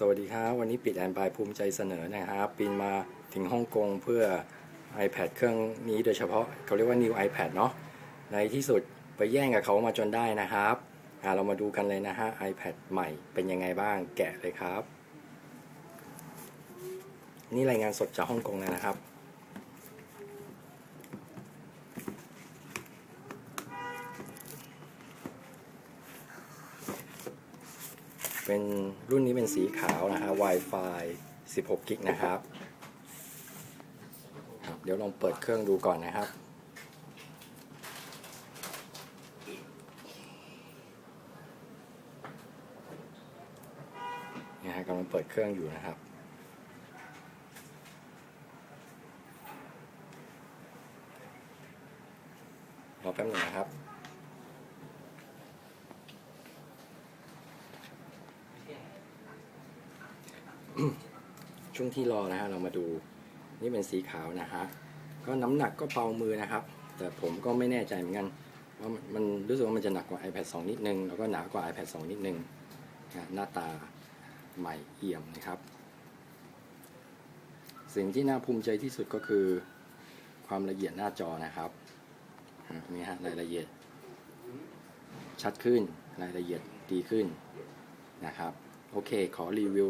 สวัสดีครับวันนี้ปิดแอนบายภูมิใจเสนอนะครับปีนมาถึงฮ่องกงเพื่อ iPad เครื่องนี้โดยเฉพาะเขาเรียกว่า New iPad เนาะในที่สุดไปแย่งกับเขามาจนได้นะครับอ่าเรามาดูกันเลยนะฮะ iPad ใหม่เป็นยังไงบ้างแกะเลยครับ นี่รายงานสดจากฮ่องกงเลยนะครับ เป็นรุ่นนี้เป็นสีขาวนะฮะ Wi-Fi 16 กิกนะครับครับ เดี๋ยวลองเปิดเครื่องดูก่อนนะครับ นี่ฮะกำลังเปิดเครื่องอยู่นะครับรอแป๊บหนึ่งนะครับ ช่วงที่รอนะฮะเรามาดูนี่เป็นสีขาวนะฮะก็น้ำหนักก็เบามือนะครับ แต่ผมก็ไม่แน่ใจเหมือนกันว่ามันรู้สึกว่ามันจะหนักกว่า iPad 2 นิดนึง แล้วก็หนากว่า iPad 2 นิดนึงนะหน้าตาใหม่เอี่ยมนะครับ สิ่งที่น่าภูมิใจที่สุดก็คือ ความละเอียดหน้าจอนะครับนี่ฮะรายละเอียด ชัดขึ้นรายละเอียดดีขึ้นนะครับ โอเค ขอรีวิว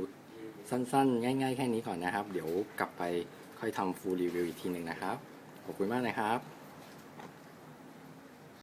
สั้นๆ ง่ายๆ แค่นี้ก่อนนะครับ เดี๋ยวกลับไปค่อยทำฟูลรีวิวอีกทีหนึ่งนะครับ ขอบคุณมากนะครับ